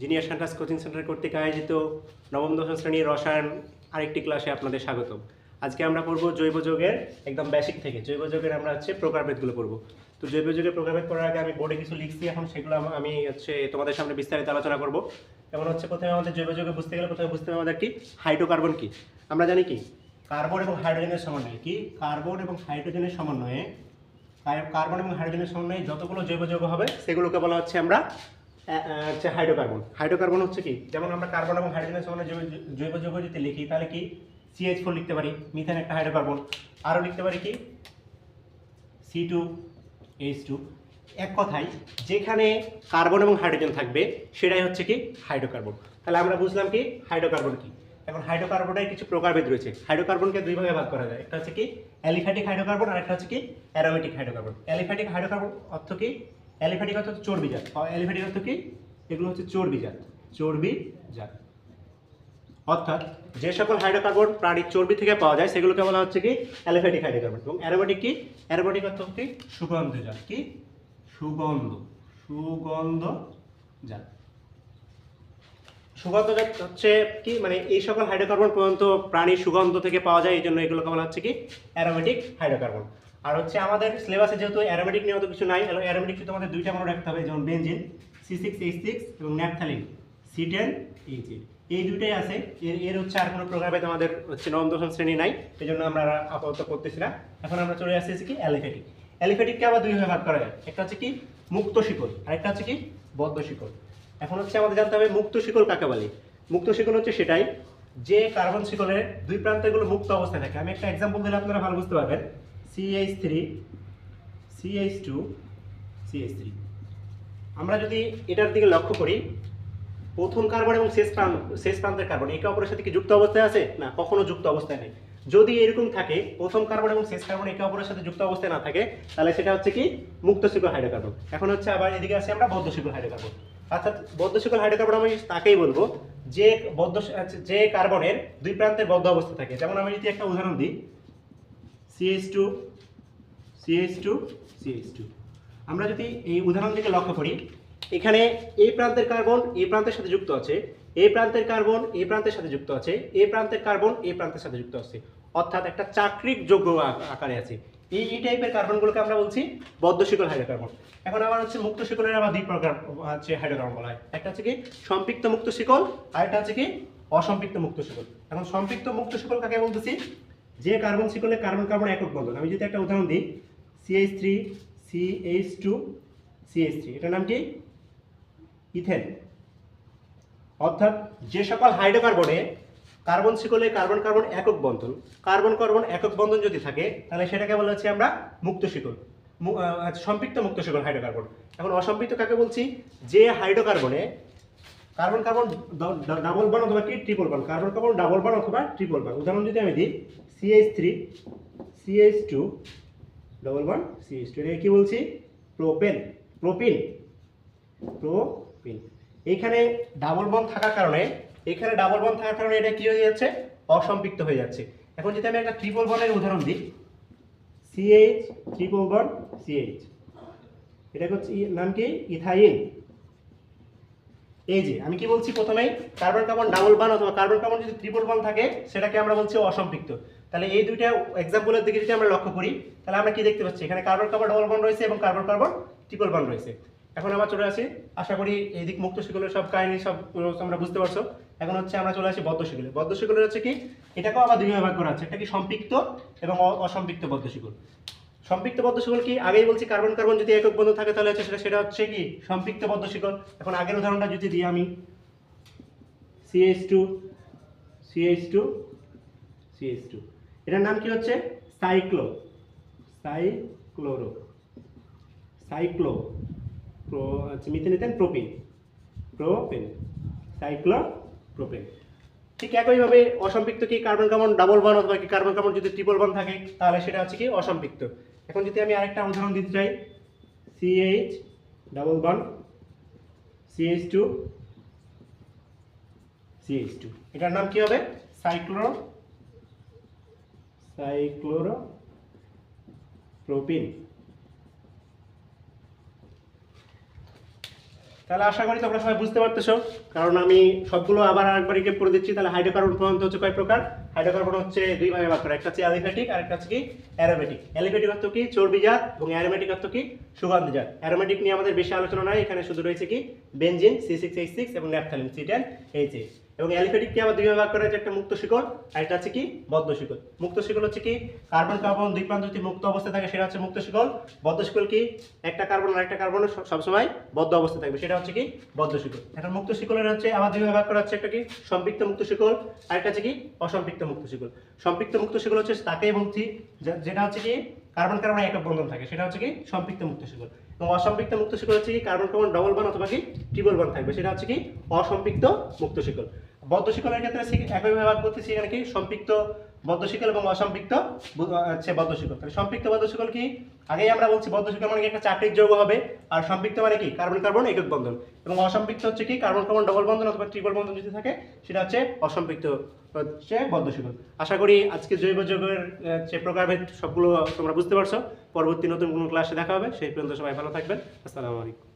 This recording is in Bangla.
জিনিয়ার সেন্টার্স কোচিং সেন্টার কর্তৃক আয়োজিত নবম, দশম শ্রেণির রসায়ন আরেকটি ক্লাসে আপনাদের স্বাগত আজকে আমরা পড়ব জৈব যৌগের একদম বেসিক থেকে। জৈব যৌগের আমরা হচ্ছে প্রকারভেদগুলো পড়ব। তো জৈব যৌগের প্রকারভেদ করার আগে আমি বোর্ডে কিছু লিখছি, এখন সেগুলো আমি হচ্ছে তোমাদের সামনে বিস্তারিত আলোচনা করব। যেমন হচ্ছে প্রথমে আমাদের জৈব যৌগে বুঝতে গেলে প্রথমে বুঝতে হবে আমাদের কি হাইড্রোকার্বন কি। আমরা জানি কি কার্বন এবং হাইড্রোজেনের সমন্বয়ে কি? কার্বন এবং হাইড্রোজেনের সমন্বয়ে কার্বন এবং হাইড্রোজেনের সমন্বয়ে যতগুলো জৈব যৌগ হবে, সেগুলোকে বলা হচ্ছে আমরা হচ্ছে হাইড্রোকার্বন। হাইড্রোকার্বন হচ্ছে কি? যেমন আমরা কার্বন এবং হাইড্রোজেনের জৈব- জৈব যৌগ যদি লিখি, তাহলে কি সিএইচ ফোর লিখতে পারি? মিথেন একটা হাইড্রোকার্বন। আরও লিখতে পারি কি? সি টু এইচ টু এক কথায়, যেখানে কার্বন এবং হাইড্রোজেন থাকবে, সেটাই হচ্ছে কি? হাইড্রোকার্বন। তাহলে আমরা বুঝলাম কি? হাইড্রোকার্বন কি? এখন হাইড্রোকার্বনের কিছু প্রকারভেদ রয়েছে। হাইড্রোকার্বনকে দুই ভাগে ভাগ করা যায়। একটা হচ্ছে কি অ্যালিফ্যাটিক হাইড্রোকার্বন আর একটা হচ্ছে কি অ্যারোমেটিক হাইড্রোকার্বন। অ্যালিফ্যাটিক হাইড্রোকার্বন অর্থ কি? অ্যালিফ্যাটিক অর্থ চর্বিজাত অ্যালিফ্যাটিক অর্থ কি? এগুলো হচ্ছে চর্বিজাত চর্বিজাত অর্থাৎ যে সকল হাইড্রোকার্বন প্রাণীর চর্বি থেকে পাওয়া যায়, সেগুলোকে বলা হচ্ছে কি? অ্যালোফ্যাটিক হাইড্রোকার্বন এবং অ্যারোমেটিক কি? অ্যারোমেটিক অর্থ কি? সুগন্ধজাত কি? সুগন্ধ। সুগন্ধজাত সুগন্ধজাত হচ্ছে কি? মানে এই সকল হাইড্রোকার্বন পর্যন্ত প্রাণীর সুগন্ধ থেকে পাওয়া যায়, এই জন্য এগুলোকে বলা হচ্ছে কি? অ্যারোমেটিক হাইড্রোকার্বন আর হচ্ছে আমাদের সিলেবাসে যেহেতু অ্যারোমেটিক নিয়ে অত কিছু নাই অ্যারোমেটিক শুধু আমাদের দুইটা মনে রাখতে হবে, যেমন benzene C six H six এবং naphthalene C ten H eight এই দুইটাই আছে, এর এর হচ্ছে আর কোনো প্রোগ্রামে আমাদের হচ্ছে নবম, দশম শ্রেণি নাই এই জন্য আমরা আপাতত করতেছি না। এখন আমরা চলে আসতেছি কি অ্যালিফেটিক অ্যালিফেটিককে আবার দুই ভাগে ভাগ করা যায়, একটা হচ্ছে কি মুক্ত শিকল আর একটা হচ্ছে কি বদ্ধ শিকল এখন হচ্ছে আমাদের জানতে হবে মুক্ত শিকল কাকে বলে? মুক্ত শিকল হচ্ছে সেটাই যে কার্বন শিকলের দুই প্রান্তেগুলো মুক্ত অবস্থায় থাকে। আমি একটা এক্সাম্পল দিলে আপনারা ভালো বুঝতে পারবেন। CH three CH two CH three আমরা যদি এটার দিকে লক্ষ্য করি, প্রথম কার্বন এবং শেষ প্রান্ত, শেষ প্রান্তের কার্বন একে অপরের সাথে কি যুক্ত অবস্থায় আছে? না, কখনো যুক্ত অবস্থায় নেই। যদি এরকম থাকে, প্রথম কার্বন এবং শেষ কার্বন একে অপরের সাথে যুক্ত অবস্থায় না থাকে, তাহলে সেটা হচ্ছে কি? মুক্ত শিকল হাইড্রোকার্বন এখন হচ্ছে আবার এদিকে আছে আমরা বদ্ধ শিকল হাইড্রোকার্বন অর্থাৎ বদ্ধ শিকল হাইড্রোকার্বন আমি তাকেই বলব, যে বদ্ধ, যে কার্বনের দুই প্রান্তের বদ্ধ অবস্থা থাকে। যেমন আমি যদি একটা উদাহরণ দিই CH two CH two CH two আমরা যদি এই উদাহরণ থেকে লক্ষ্য করি, এখানে এই প্রান্তের কার্বন এই প্রান্তের সাথে যুক্ত আছে এই প্রান্তের কার্বন এই প্রান্তের সাথে যুক্ত আছে এই প্রান্তের কার্বন এই প্রান্তের সাথে যুক্ত আছে। অর্থাৎ একটা চাকরিক যোগ্য আকারে আছে। এই এই টাইপের কার্বনগুলোকে আমরা বলছি বদ্ধ শিকল হাইড্রোকার্বন। এখন আবার হচ্ছে মুক্ত শিকলের আবার দুই প্রকার হচ্ছে হাইড্রোকার্বন বলা হয়। একটা হচ্ছে কি সম্পৃক্ত মুক্ত শিকল, আর একটা হচ্ছে কি অসম্পৃক্ত মুক্ত শিকল। এখন সম্পৃক্ত মুক্ত শিকল কাকে বলতেছি? যে কার্বন শিকলে কার্বন কার্বন একক বন্ধন, আমি যদি একটা উদাহরণ দিই CH three CH two CH three এটার নাম কি? ইথেন। অর্থাৎ যে সকল হাইড্রোকার্বনে কার্বন শিকলে কার্বন কার্বন একক বন্ধন, কার্বন কার্বন একক বন্ধন যদি থাকে, তাহলে সেটাকে বলা হচ্ছে আমরা মুক্ত শিকল সম্পৃক্ত মুক্ত শিকল হাইড্রোকার্বন। এখন অসম্পৃক্ত কাকে বলছি? যে হাইড্রোকার্বনে কার্বন কার্বন ডাবল বান অথবা কি? Triple bond carbon carbon double bond অথবা ট্রিপল বান উদাহরণ যদি আমি দিই CH three CH two double one CH two এটাকে কী বলছি? প্রোপেন প্রোপিন প্রোপিন এইখানে ডাবল বন থাকার কারণে এখানে ডাবল বন থাকার কারণে এটা কি হয়ে যাচ্ছে? অসম্পৃক্ত হয়ে যাচ্ছে। এখন যদি আমি একটা ট্রিপল বনের উদাহরণ দিই সিএইচ ট্রিপল বন সিএইচ এটা হচ্ছে নাম কি? ইথাইন এই যে, আমি কি বলছি প্রথমেই? কার্বন কার্বন ডাবল বান অথবা কার্বন কার্বন যদি ট্রিপল বন থাকে, সেটাকে আমরা বলছি অসম্পৃক্ত। তাহলে এই দুইটা এক্সাম্পলের দিকে যদি আমরা লক্ষ্য করি, তাহলে আমরা কি দেখতে পাচ্ছি? এখানে কার্বন কার্বন ডাবল বন রয়েছে এবং কার্বন কার্বন ট্রিপল বান রয়েছে। এখন আমরা চলে আসি, আশা করি এই দিক মুক্ত শিকলের সব কাহিনী সব আমরা বুঝতে পারছ। এখন হচ্ছে আমরা চলে আসি বদ্ধ শিকলে। বদ্ধ শিকলের হচ্ছে কি? এটাকেও আবার দুই ভাগ করা আছে একটা কি সম্পৃক্ত এবং অসম্পৃক্ত বদ্ধ শিকল। সম্পৃক্ত বদ্ধ শিকল কি? আগেই বলছি কার্বন কার্বন যদি একক বন্ধন থাকে তাহলে হচ্ছে সেটা সেটা হচ্ছে কি? সম্পৃক্ত বদ্ধ শিকল। এখন আগের উদাহরণটা যদি দিই আমি। CH two CH two CH two এটার নাম কি হচ্ছে? সাইক্লো সাইক্লোরো সাইক্লো, প্রো আচ্ছা methane ethane propene, propane cyclopropane ঠিক একইভাবে অসম্পৃক্ত কি কার্বন কার্বন ডাবল বন অথবা কি কার্বন কার্বন যদি ট্রিপল বন থাকে, তাহলে সেটা হচ্ছে কি অসম্পৃক্ত। এখন যদি আমি আরেকটা উদাহরণ দিতে চাই CH double bond CH two CH two এটার নাম কি হবে? সাইক্লোরো সাইক্লোরো প্রোপিন তাহলে আশা করি তোমরা সবাই বুঝতে পারতেছো। কারণ আমি সবগুলো আবার আরেকবার রিকেপ করে দিচ্ছি, তাহলে হাইড্রোকার্বন প্রধানত হচ্ছে কয় প্রকার? হাইড্রোকার্বন হচ্ছে দুই ভাগে ভাগ করা, একটা হচ্ছে অ্যালিফ্যাটিক আর একটা হচ্ছে কি? অ্যারোমেটিক অ্যালিফ্যাটিক অর্থ কি? চর্বিজাত এবং অ্যারোমেটিক অর্থ কি? সুগন্ধিজাত অ্যারোমেটিক নিয়ে আমাদের বেশি আলোচনা নয় এখানে শুধু রয়েছে কি? Benzene C six H six এবং naphthalene C ten H H এবং অ্যালিফ্যাটিককে আবার দুই ভাগ করা হয়েছে, একটা মুক্ত শিকল আর একটা হচ্ছে কি? বদ্ধ শিকড় মুক্ত শিকড় হচ্ছে কি? কার্বন কার্বন দুই প্রান্ত যদি মুক্ত অবস্থায় থাকে, সেটা হচ্ছে মুক্ত শিকড় বদ্ধ শিকড় কি? একটা কার্বন আর একটা কার্বন সবসময় বদ্ধ অবস্থায় থাকবে, সেটা হচ্ছে কি? বদ্ধ শিকড় এখন মুক্ত শিকড়ের হচ্ছে আবার দুই ভাগ করা হচ্ছে একটা কি? সম্পৃক্ত মুক্ত শিকড় আর একটা হচ্ছে কি? অসম্পৃক্ত মুক্ত শিকড় সম্পৃক্ত মুক্ত শিকড় হচ্ছে তাকে মুক্তি যেটা হচ্ছে কি? কার্বন কার্বন একক বন্ধন থাকে। সেটা হচ্ছে কি? সম্পৃক্ত মুক্ত শিকড় এবং অসম্পৃক্ত মুক্ত শিকড় হচ্ছে কি? কার্বন কার্বন, ডবল বান অথবা কি? ট্রিপল বান থাকবে। সেটা হচ্ছে কি? অসম্পৃক্ত মুক্ত শিকড় বদ্ধ শিকলের ক্ষেত্রে একইভাবে ভাগ করতেছি এখানে কি? সম্পৃক্ত বদ্ধ শিকল এবং অসম্পৃক্ত হচ্ছে বদ্ধ শিকল তাহলে সম্পৃক্ত বদ্ধ শিকল কি? আগেই আমরা বলছি বদ্ধ শিকল মানে কি? একটা চাকরির যৌগ হবে। আর সম্পৃক্ত মানে কি? কার্বন কার্বন একক বন্ধন। এবং অসম্পৃক্ত হচ্ছে কি? কার্বন কার্বন ডবল বন্ধন অথবা ট্রিপল বন্ধন যদি থাকে, সেটা হচ্ছে অসম্পৃক্ত হচ্ছে বদ্ধ শিকল আশা করি আজকে জৈব যৌগের যে প্রকারভেদ সবগুলো তোমরা বুঝতে পারছ। পরবর্তী নতুন কোনো ক্লাসে দেখা হবে। সেই পর্যন্ত সবাই ভালো থাকবেন। আসসালামু আলাইকুম।